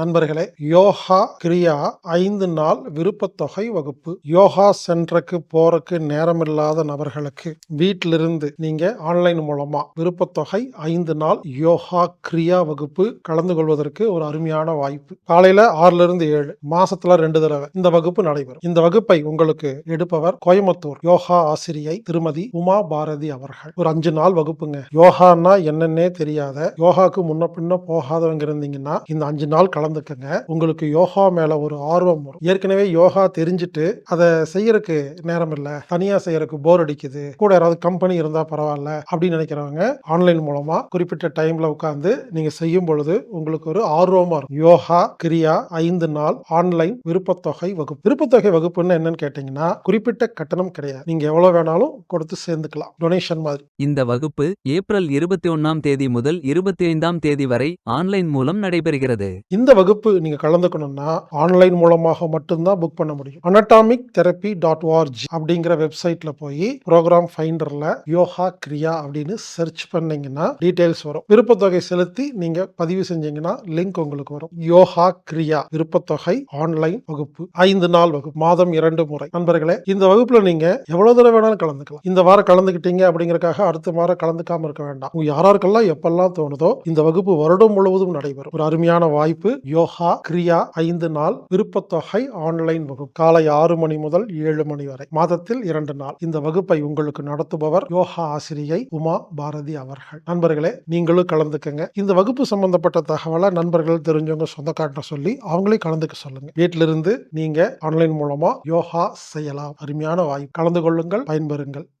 நண்பர்களே யோகா கிரியா ஐந்து நாள் விருப்பத்தொகை வகுப்பு. யோகா சென்டருக்கு போறக்கு நேரமில்லாத நபர்களுக்கு வீட்டிலிருந்து நீங்க ஆன்லைன் மூலமா விருப்பத்தொகை ஐந்து நாள் யோகா கிரியா வகுப்பு கலந்து கொள்வதற்கு ஒரு அருமையான வாய்ப்பு. காலையில ஆறுல இருந்து ஏழு மாசத்துல ரெண்டு தடவை இந்த வகுப்பு நடைபெறும். இந்த வகுப்பை உங்களுக்கு எடுப்பவர் கோயம்புத்தூர் யோகா ஆசிரியை திருமதி உமா பாரதி அவர்கள். ஒரு அஞ்சு நாள் வகுப்புங்க. யோகான்னா என்னன்னே தெரியாத யோகாக்கு முன்ன பின்ன போகாதவங்க இருந்தீங்கன்னா இந்த அஞ்சு நாள் கலந்துக்கங்க உங்களுக்கு யோகா மேல ஒரு ஆர்வம் வரும். ஏற்கனவே யோகா தெரிஞ்சுட்டு அதை செய்யறதுக்கு நேரம் இல்ல. தனியா செய்யறதுக்கு போர் அடிக்குது. கூட யாராவது கம்பெனி இருந்தா பரவாயில்ல அப்படின்னு நினைக்கிறவங்க ஆன்லைன் மூலமா குறிப்பிட்ட டைம்ல உட்கார்ந்து நீங்க செய்யும் பொழுது உங்களுக்கு ஒரு ஆர்வமா இருக்கும். யோகா கிரியா ஐந்து நாள் ஆன்லைன் விருப்பத்தொகை வகுப்பு. விருப்பத்தொகை வகுப்புன்னு என்னன்னு கேட்டீங்கன்னா குறிப்பிட்ட கட்டணம் கிடையாது. நீங்க எவ்வளவு வேணாலும் கொடுத்து சேர்ந்துக்கலாம். டொனேஷன் மாதிரி. இந்த வகுப்பு ஏப்ரல் இருபத்தி ஒன்னாம் தேதி முதல் இருபத்தி ஐந்தாம் தேதி வரை ஆன்லைன் மூலம் நடைபெறுகிறது. இந்த வகுப்பு நீங்கள் கலந்துக்கணும்னா ஆன்லைன் மூலமாக மட்டும்தான் புக் பண்ண முடியும். அனட்டாமிக் தெரப்பி டாட் ஆர்ஜி அப்படிங்கிற வெப்சைட்ல போய் ப்ரோக்ராம் ஃபைண்டர்ல யோகா கிரியா அப்படின்னு சர்ச் பண்ணீங்கன்னா டீடைல்ஸ் வரும். விருப்பத்தொகை செலுத்தி நீங்க பதிவு செஞ்சீங்கன்னா லிங்க் உங்களுக்கு வரும். யோகா கிரியா விருப்பத்தொகை ஆன்லைன் வகுப்பு ஐந்து நாள் வகுப்பு மாதம் இரண்டு முறை. நண்பர்களே இந்த வகுப்புல நீங்க எவ்வளவு தடவை வேணாலும் கலந்துக்கலாம். இந்த வாரம் கலந்துக்கிட்டீங்க அப்படிங்கறக்காக அடுத்த வாரம் கலந்துக்காம இருக்க வேண்டாம். யாராருக்கெல்லாம் எப்பெல்லாம் தோணுதோ இந்த வகுப்பு வருடம் முழுவதும் நடைபெறும். ஒரு அருமையான வாய்ப்பு. யோகா கிரியா ஐந்து நாள் விருப்பத்தொகை ஆன்லைன் வகுப்பு. காலை ஆறு மணி முதல் ஏழு மணி வரை. மாதத்தில் இரண்டு நாள். இந்த வகுப்பை உங்களுக்கு நடத்துபவர் யோகா ஆசிரியை உமா பாரதி அவர்கள். நண்பர்களே நீங்களும் கலந்துக்கங்க. இந்த வகுப்பு சம்பந்தப்பட்ட தகவலை நண்பர்கள் தெரிஞ்சவங்க சொந்தக்காட்ட சொல்லி அவங்களே கலந்துக்க சொல்லுங்க. வீட்டிலிருந்து நீங்க ஆன்லைன் மூலமா யோகா செய்யலாம். அருமையான வாய்ப்பு. கலந்து கொள்ளுங்கள் பயன்பெறுங்கள்.